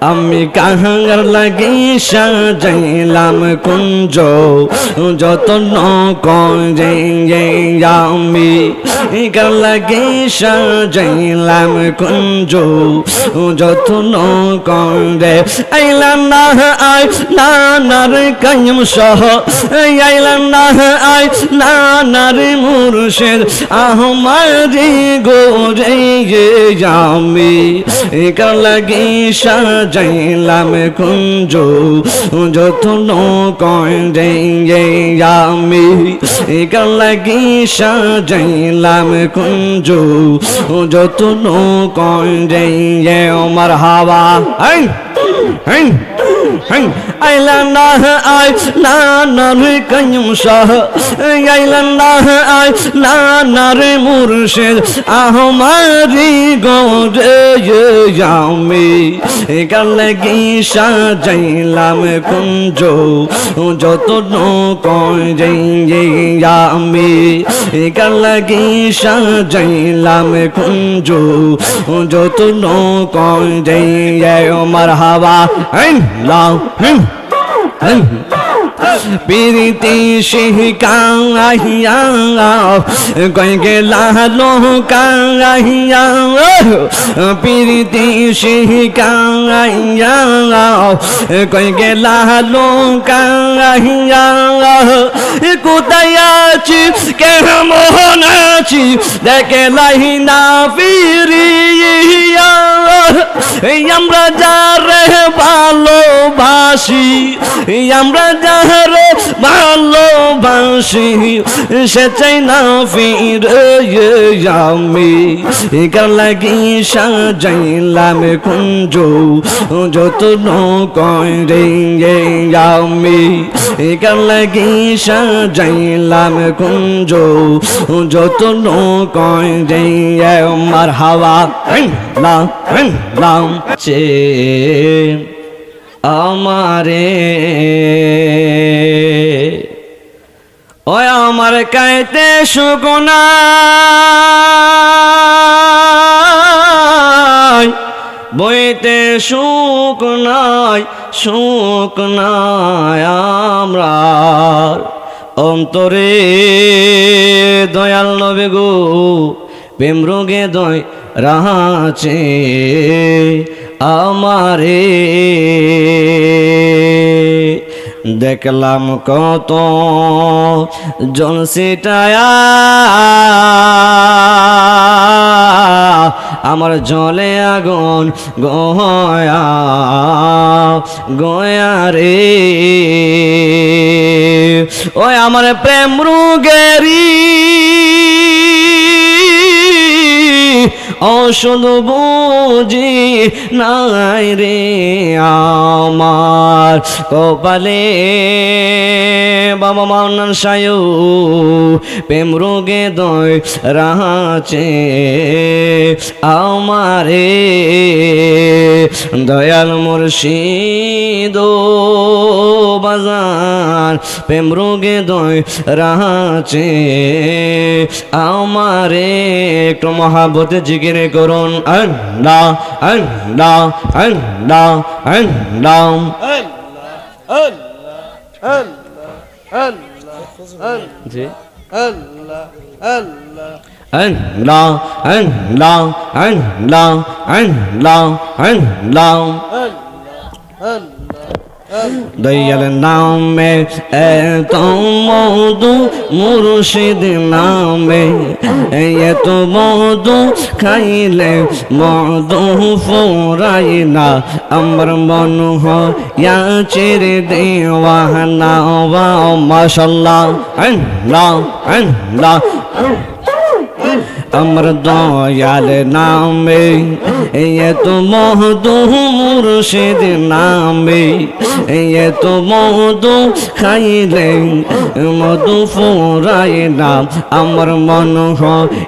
আমি কাহার লাগে সাজাইলাম কুঞ্জ, যতন করে আমি। কার লাগে সাজাইলাম কুঞ্জ, যতন করে আইলাম না আই নানার কাইম সহ। আইলাম না আই নানার মুর্শেদ আহমারি গোরে আমি। কার লাগে সাজাইলাম কুঞ্জ, যতন করে আমি। কার লাগে সাজাইলাম কুঞ্জ, যতন করে আমার হাওয়া। হ্যাঁ আই আইলা না আই না না রে কাইম শাহ আইলা না আই না না রে মুর্শিদ আহমারি গোরে আমি কালগি সাজাইলাম কুঞ্জ যত আমি কালগি সাজাইলাম কুঞ্জ যত করে আমার হাওয়া লাও পিরিতি শিহিকাইয়া গঙ্গে লালো কাইয়া পিরিতি শিহিকাইয়া গঙ্গে লালো কাইয়া কোথায় আছি কেমন আছি দেখে লাহি না ফিরিয়া আমরা যারে ভালোবাসি আমরা যারে ভালোবাসি, সে চাই না ফিরে আমি। কার লাগি সাজাইলাম কুঞ্জ, যত করে আমি। কার লাগি সাজাইলাম কুঞ্জ, যত করে আমার হাওয়া। না না চে আমারে। ওই আমার কাইতে সুগুনা। বইতে সুখ নাই সুখ নাই আমরা অন্তরে। দয়াল নবে গো, প্রেম রোগে দয় রাহাছে। আমারে। দেখলাম কত জনসিটায়া আমার জলে আগুন গয়া গয়া রে। ওই আমার প্রেম রুগেরি ঔষধ বুঝি নাই রে আমার কপালে। বাবা মান্নান সায়ু, প্রেম রোগে দয় রাহাছে আমারে। দয়াল মুর্শিদ বাজার, প্রেম রোগে দয় রাহাছে আমারে একটু মহাবতে জিগিরে করুন। আল্লাহ আল্লাহ আল্লাহ আল্লাহ। জি। আল্লাহ আল্লাহ আল্লাহ আল্লাহ আল্লাহ আল্লাহ। দয়াল নামে এত মধু মুর্শিদ নামে এত মধু খাইলে মধু ফোরাই না আমার মন হয়া চেরে দেওয়ানা, ওয়া মাশাল্লাহ আল্লাহ আল্লাহ আমার দয়াল নামে এত মহদু মুর্শিদ নামে, এত মধু খাইলে মধু ফোরাই নাম আমার মন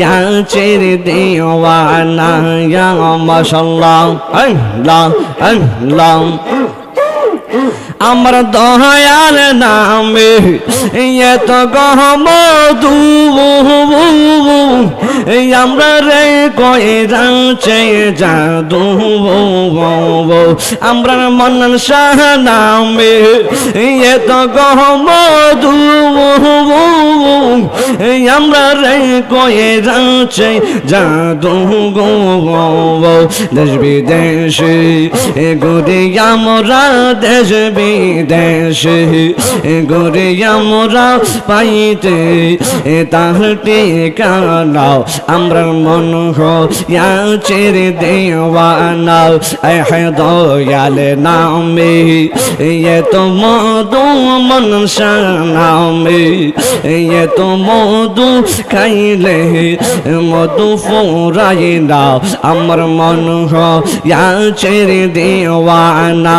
হের চের দেওয়ানা মাশাল্লাহ, আল্লাহ আল্লাহ। আমার দয়ার নামে এত গহমদু আমরা রে কয়েরা চেয়ে জাদু আমরা মনন শাহ নামে এত গহমদু আমরা রে কয়েরা চেয়ে জাদু গো দেশ বিদেশে ঘুরে আমরা দেশ বিদেশে ঘুরে আমরা পাইতে তাহার টিকানাও আমরা মন হয়েছের দেওয়ানাও দয়াল নামে এ তো মধু মন নামে এ তো মধু খাইলে মধু ফোরাই নাও আমার মন হয়েছের দেওয়ানা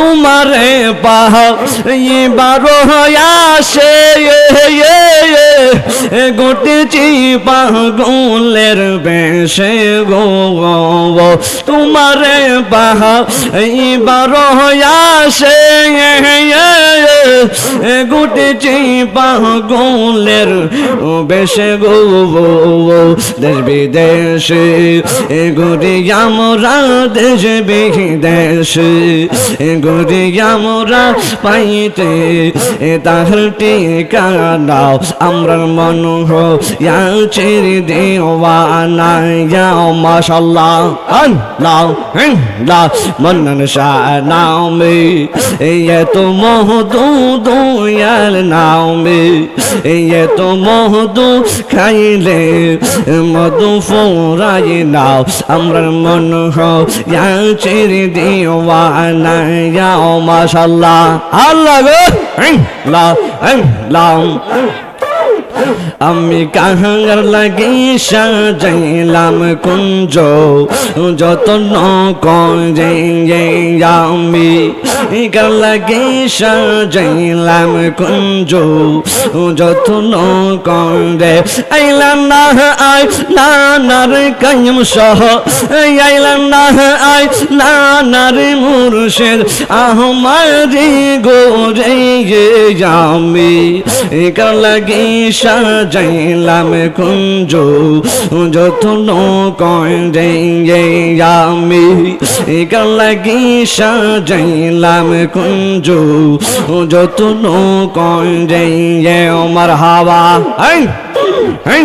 তোমারে বারো আসে গোটেছি পাগলের বেশে গো তোমারে বারো আসে গোটেছি পাগলের বেশে গো দেশ বিদেশে ঘুরে, আমরা দেশ বিদেশে ঘুরে আমরা পাইতে তাহার টিকানাও আমরা মন হচ্ছে দেওয়ানা মাশাল্লাহ আল্লাহ আল্লাহ মন্নন শাহ নামে ये तो মহদু দয়াল নামে ये তো মহদু খাইলে মধু ফোরাই নাও আমরা মন হচ্ছে দেওয়ানা মাশাল্লাহ আল্লাহ গো। লা লা আমি কাহাঙ্গার লাগি সাজাইলাম কুঞ্জ যত নকে আমি কার লাগি সাজাইলাম কুঞ্জ যত নকে আইলাম না আই নানার কাইম সহ, আইলাম না আই নানার মুর্শেদ, আহমারি গোরে আমি কার লাগি সাজাইলাম কুঞ্জ যত নকে আমি কার লাগি সাজাইলাম কুঞ্জ যত নকে আমার হাওয়া। হ্যাঁ আই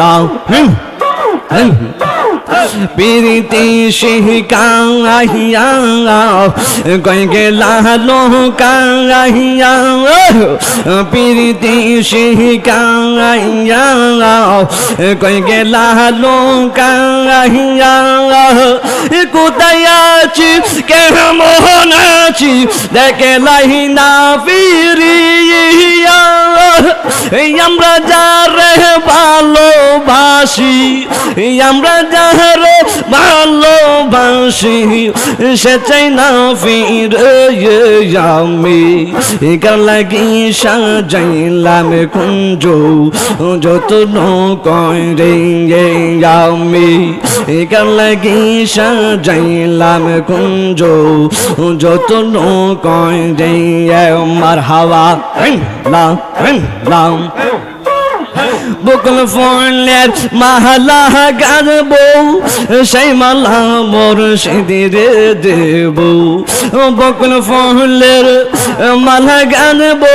লাও পিরিতি শিকাইয়া কই গেলা লোকাইয়া পিরিতি শিকাইয়া কই গেলা লোকাইয়া কোথায় আছি কেমন আছি দেখে লাই না ফিরিয়া আমরা যারে ভালোবাসি আমরা যারে ভালোবাসি সে চাই না ফিরে আমি কার লাগি সাজাইলাম কুঞ্জ যত নকে আমি? কার লাগি সাজাইলাম কুঞ্জ। যত নকে আমার হাওয়া। লাম লা বকুল ফলের মালা গানবো সেই মালা মোর সেদিরে দেব বকুল ফলের মালা গানবো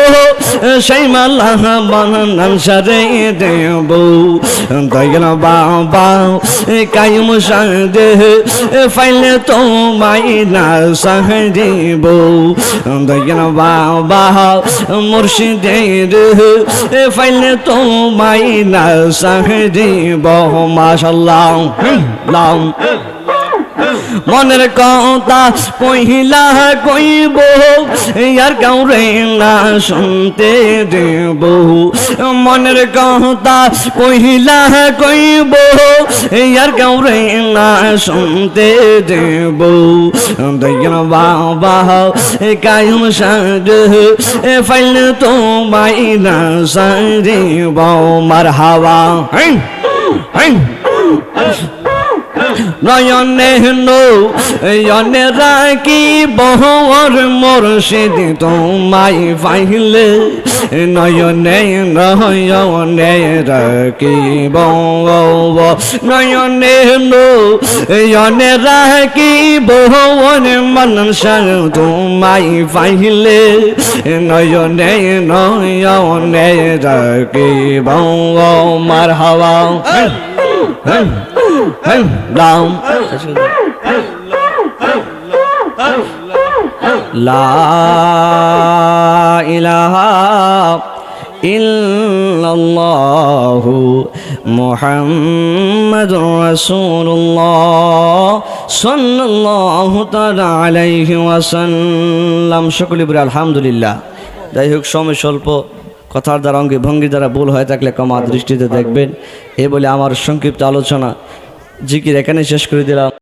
সেই মালা বানান সারে দেব দয়াল বাবা কায়ম সাদে ফাইলে তো মাই না সাহেব দয়াল বাবা মুর্শিদের ফাইলে তো মাই মাইনা সাহেব মাশাল্লাহ। লাম মনের কথা কহিলা কইব আর কাউরে না শুনতে দেব। মনের কথা কহিলা কইব আর কাউরে না শুনতে দেব। দয়াল বাবা কায়ম সাজ ফাইল তো মাইনা সারে বাও মার হাওয়া হ্যাঁ হ্যাঁ নয়নে নয়নে রাখি বহর মোরশিদ তোমায় পাইলে। নয়নে নয়নে রাখি বহ নয়নে নয়নে রাখি বহর মনসার তোমায় পাইলে। নয়নে নয়নে রাখি বহ মার হাওয়া লাম লা ইলাহা ইল্লাল্লাহু মুহাম্মাদুর রাসূলুল্লাহ সকলে আলহামদুলিল্লাহ যাই হোক সময় স্বল্প কথার দ্বারা অঙ্গে ভঙ্গি দ্বারা ভুল হয়ে থাকলে কমা দৃষ্টিতে দেখবেন এ বলে আমার সংক্ষিপ্ত আলোচনা জিকির এখানে শেষ করে দিলাম।